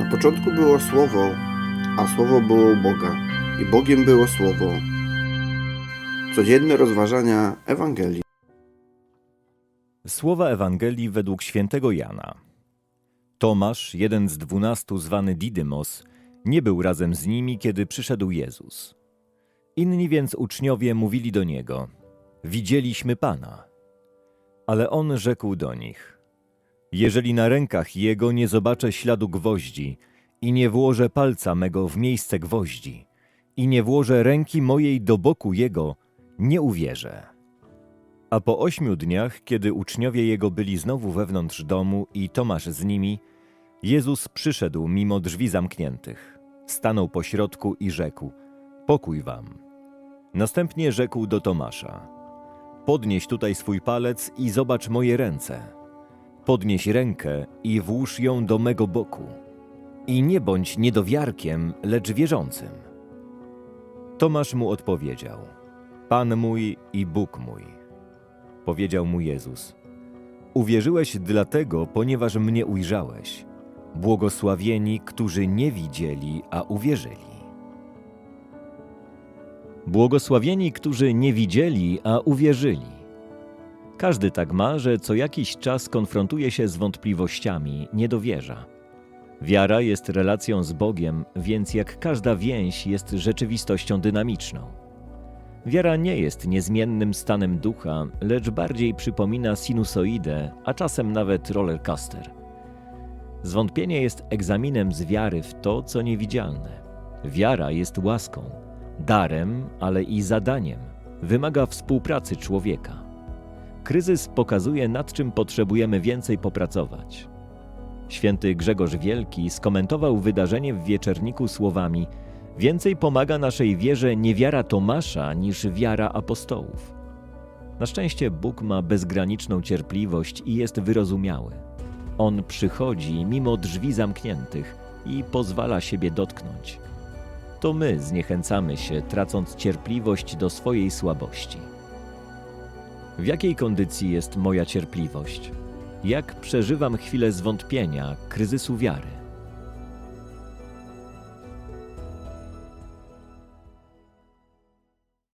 Na początku było Słowo, a Słowo było u Boga, i Bogiem było Słowo. Codzienne rozważania Ewangelii. Słowa Ewangelii według świętego Jana. Tomasz, jeden z dwunastu zwany Didymos, nie był razem z nimi, kiedy przyszedł Jezus. Inni więc uczniowie mówili do niego: Widzieliśmy Pana. Ale on rzekł do nich: Jeżeli na rękach jego nie zobaczę śladu gwoździ i nie włożę palca mego w miejsce gwoździ i nie włożę ręki mojej do boku jego, nie uwierzę. A po ośmiu dniach, kiedy uczniowie jego byli znowu wewnątrz domu i Tomasz z nimi, Jezus przyszedł mimo drzwi zamkniętych. Stanął po środku i rzekł: Pokój wam. Następnie rzekł do Tomasza: Podnieś tutaj swój palec i zobacz moje ręce. Podnieś rękę i włóż ją do mego boku. I nie bądź niedowiarkiem, lecz wierzącym. Tomasz mu odpowiedział: Pan mój i Bóg mój. Powiedział mu Jezus: Uwierzyłeś dlatego, ponieważ mnie ujrzałeś. Błogosławieni, którzy nie widzieli, a uwierzyli. Błogosławieni, którzy nie widzieli, a uwierzyli. Każdy tak ma, że co jakiś czas konfrontuje się z wątpliwościami, nie dowierza. Wiara jest relacją z Bogiem, więc jak każda więź jest rzeczywistością dynamiczną. Wiara nie jest niezmiennym stanem ducha, lecz bardziej przypomina sinusoidę, a czasem nawet rollercoaster. Zwątpienie jest egzaminem z wiary w to, co niewidzialne. Wiara jest łaską, darem, ale i zadaniem. Wymaga współpracy człowieka. Kryzys pokazuje, nad czym potrzebujemy więcej popracować. Święty Grzegorz Wielki skomentował wydarzenie w wieczerniku słowami: Więcej pomaga naszej wierze nie wiara Tomasza niż wiara apostołów. Na szczęście Bóg ma bezgraniczną cierpliwość i jest wyrozumiały. On przychodzi mimo drzwi zamkniętych i pozwala siebie dotknąć. To my zniechęcamy się, tracąc cierpliwość do swojej słabości. W jakiej kondycji jest moja cierpliwość? Jak przeżywam chwilę zwątpienia, kryzysu wiary?